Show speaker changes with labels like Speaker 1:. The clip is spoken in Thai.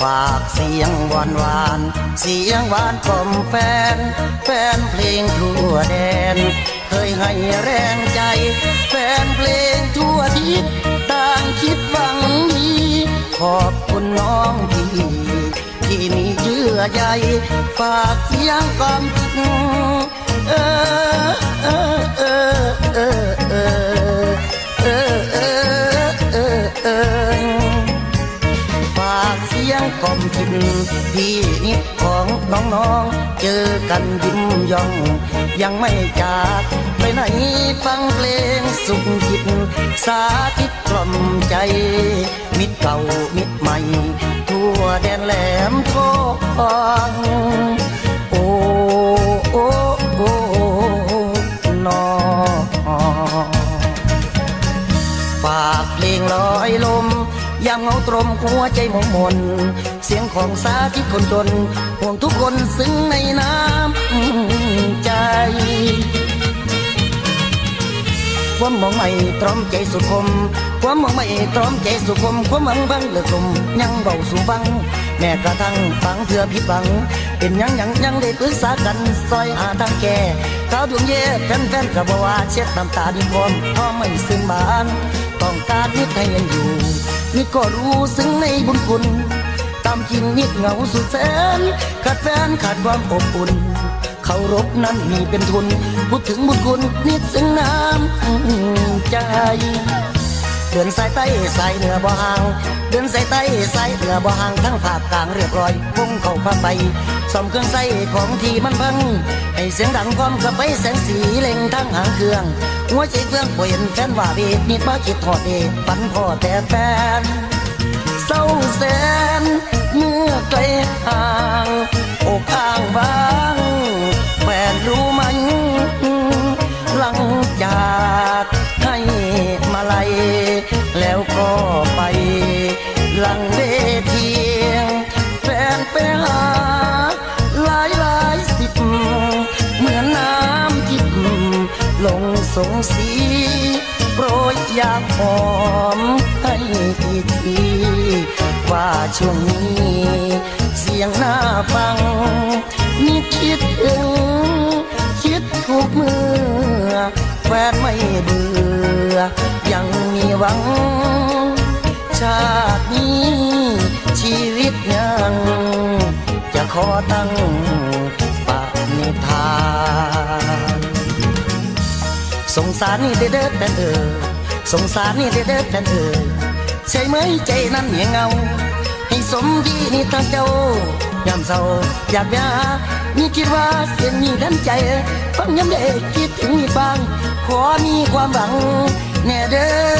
Speaker 1: ฝากเสียงหวานหวาน เสียงหวานกลมแฟน แฟนเพลงทั่วแดน เคยให้แรงใจ แฟนเพลงทั่วทิศต่างคิดหวังดีขอบคุณน้องพี่ที่มีเยื่อใยฝากเสียงกล่อมจิตเออเออเออเออเออ สียงกล่อมทินพี่นิดของน้องๆ เจอกันยิ้มย่อง ยังไม่จากไปไหนฟังเพลงสุขจิต สาธิตกล่อมใจ มิตรเก่ามิตรใหม่ ทั่วแดนแหลมทองโอ้โอ้โอ้นอฝากเพลงลอยลม ยามเงาตรมหัวใจหมองมน เสียงของสาธิตคนจน ห่วงทุกคนซึ้งในน้ำใจ ความมองไม่ตรอมใจสุดคม ความมองไม่ตรอมใจสุดคม ความหวังบังเลือกลมยังเบาสู่ฟัง แม้กระทั่งฟังเถื่อผิดหวัง เป็นยังยังยังได้ปรึกษากันซอยหาทางแก้ข้าวดวงเย่แฟนๆก็บว่าเช็ดน้ำตาดินพร้อมพ่อไม่ซึ้งบาน ต้องการนิดให้ยังอยู่ นี่ก็รู้ซึ้งในบุญคุณตามจริงนิดเหงาสุดแสนขาดแฟนขาดความอบอุ่นเคารพนั้นมีเป็นทุน พูดถึงบุญคุณนิดซึ้งน้ำใจ เดินสายใต้สายเหนือบ่ห่างเดินสายใต้สายเหนือบ่ห่างทั้งภาคกลางเรียบร้อยพุ่งเข้าผ้าไปซ่อมเครื่องใส่ของที่มันพัง ให้เสียงดังพร้อมกับไปแสงสีเล็งทั้งหางเครื่อง หัวใจเครื่องป่วยเห็นแฟนว่าเบดนิดมาคิดทอดเดฝันพ่อแต่แฟนเศร้าแสน ก็ไปหลังเวทีแฟนไปหาหลายหลายสิบ เหมือนน้ำทิพย์ลงสงสีโปรยยาหอมให้อีทีว่าช่วงนี้เสียงหน้าฟังนิดคิดถึงคิดทุกเมื่อแฟนไม่เบื่อยังมีหวัง ชาตินี้ ชีวิตยัง จะขอตั้งปณิธานสงสารนี่เด้อเด้อแต่เออสงสารนี่เด้อเด้อแต่เออใช่ไหมใจนั้นเหนียเงา ให้สมที่นี่ทางเจ้ายามเศร้าอยากไปหานี่คิดว่าเสียงนี้ดันใจฟังย้ำได้คิดถึงนี่บางขอมีความหวังแน่เด้อ